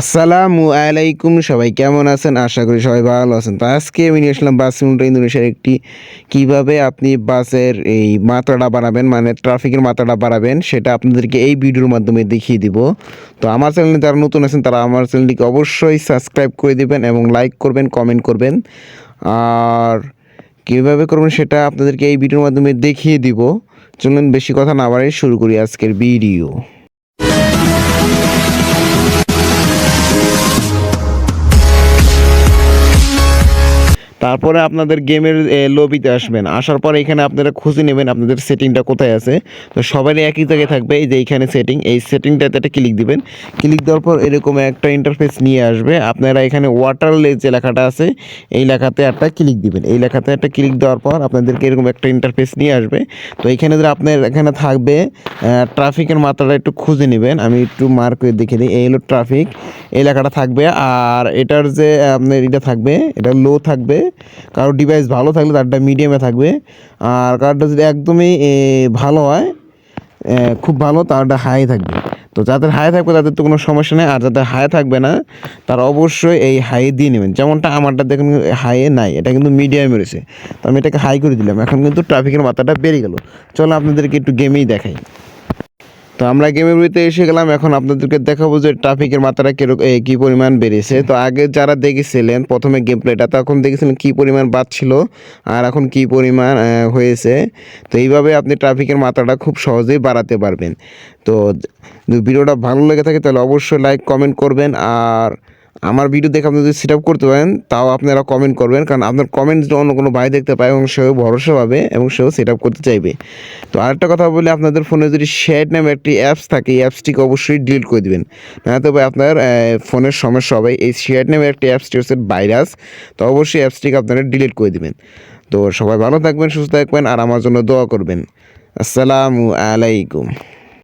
আসসালামু আলাইকুম, সবাই কেমন আছেন? আশা করি সবাই ভালো আছেন। তো আজকে আমি নিয়ে আসলাম বাস সিমুলেটর ইন্দোনেশিয়ার একটি, কীভাবে আপনি বাসের এই মাত্রাটা বাড়াবেন মানে ট্রাফিকের মাত্রাটা বাড়াবেন সেটা আপনাদেরকে এই ভিডিওর মাধ্যমে দেখিয়ে দিব। তো আমার চ্যানেলে যারা নতুন আছেন, তারা আমার চ্যানেলটিকে অবশ্যই সাবস্ক্রাইব করে দেবেন এবং লাইক করবেন কমেন্ট করবেন। আর কীভাবে করবেন সেটা আপনাদেরকে এই ভিডিওর মাধ্যমে দেখিয়ে দিব। চলুন বেশি কথা না বাড়িয়ে শুরু করি আজকের ভিডিও। তারপরে আপনাদের গেমের লবিতে আসবেন। আসার পরে এখানে আপনারা খুঁজে নেবেন আপনাদের সেটিংটা কোথায় আছে। তো সবারই একই জায়গায় থাকবে, এই যে এইখানে সেটিং এই সেটিংটাতে একটা ক্লিক দিবেন। ক্লিক দেওয়ার পর এরকম একটা ইন্টারফেস নিয়ে আসবে। আপনারা এখানে ওয়াটার যে লেখাটা আছে, এই লেখাতে একটা ক্লিক দিবেন। এই লেখাতে একটা ক্লিক দেওয়ার পর আপনাদেরকে এরকম একটা ইন্টারফেস নিয়ে আসবে। তো এখানে যে আপনার, এখানে থাকবে ট্রাফিকের মাত্রাটা একটু খুঁজে নেবেন। আমি একটু মার্ক করে দেখে দিই এই হলো ট্রাফিক এই লেখাটা থাকবে। আর এটার যে, আপনার এটা থাকবে, এটা লো থাকবে। কারও ডিভাইস ভালো থাকলে তারটা মিডিয়ামে থাকবে। আর কারোটা যদি একদমই ভালো হয় খুব ভালো, তারটা হাই থাকবে। তো যাদের হাই থাকবে, তাদের তো কোনো সমস্যা নেই। আর যাদের হাই থাকবে না, তারা অবশ্যই এই হাই দিয়ে নেবেন। যেমনটা আমারটা দেখুন হাইয়ে নাই। এটা কিন্তু মিডিয়ামে রয়েছে। তো আমি এটাকে হাই করে দিলাম। এখন কিন্তু ট্রাফিকের মাথাটা বেড়ে গেল। চলো আপনাদেরকে একটু গেমেই দেখাই। তো আমরা গেমের ভিতরে এসে গেলাম, এখন আপনাদেরকে দেখাবো যে ট্রাফিকের মাত্রা কীরকম কী পরিমাণ বেড়েছে। তো আগে যারা দেখেছিলেন, প্রথমে গেম প্লেটা তখন দেখেছিলেন কী পরিমাণ বাড়ছিল আর এখন কী পরিমাণ হয়েছে। তো এইভাবে আপনি ট্রাফিকের মাত্রাটা খুব সহজেই বাড়াতে পারবেন। তো ভিডিওটা ভালো লেগে থাকে তাহলে অবশ্যই লাইক কমেন্ট করবেন আর আমার ভিডিও দেখে আপনি যদি সেট আপ করতে পারেন, তাও আপনারা কমেন্ট করবেন, কারণ আপনার কমেন্ট যদি অন্য কোনো ভাই দেখতে পায় এবং সেও ভরসা পাবে এবং সেও সেট আপ করতে চাইবে। তো আরেকটা কথা বলি, আপনাদের ফোনে যদি শেয়ার নামে একটি অ্যাপস থাকে, এই অ্যাপসটিকে অবশ্যই ডিলিট করে দিবেন। না তবে আপনার ফোনের সমস্যা হবে। এই শেয়ার নামে একটি অ্যাপসটি হচ্ছে ভাইরাস তো অবশ্যই অ্যাপসটিকে আপনারা ডিলিট করে দিবেন। তো সবাই ভালো থাকবেন, সুস্থ থাকবেন, আর আমার জন্য দোয়া করবেন। আসসালামু আলাইকুম।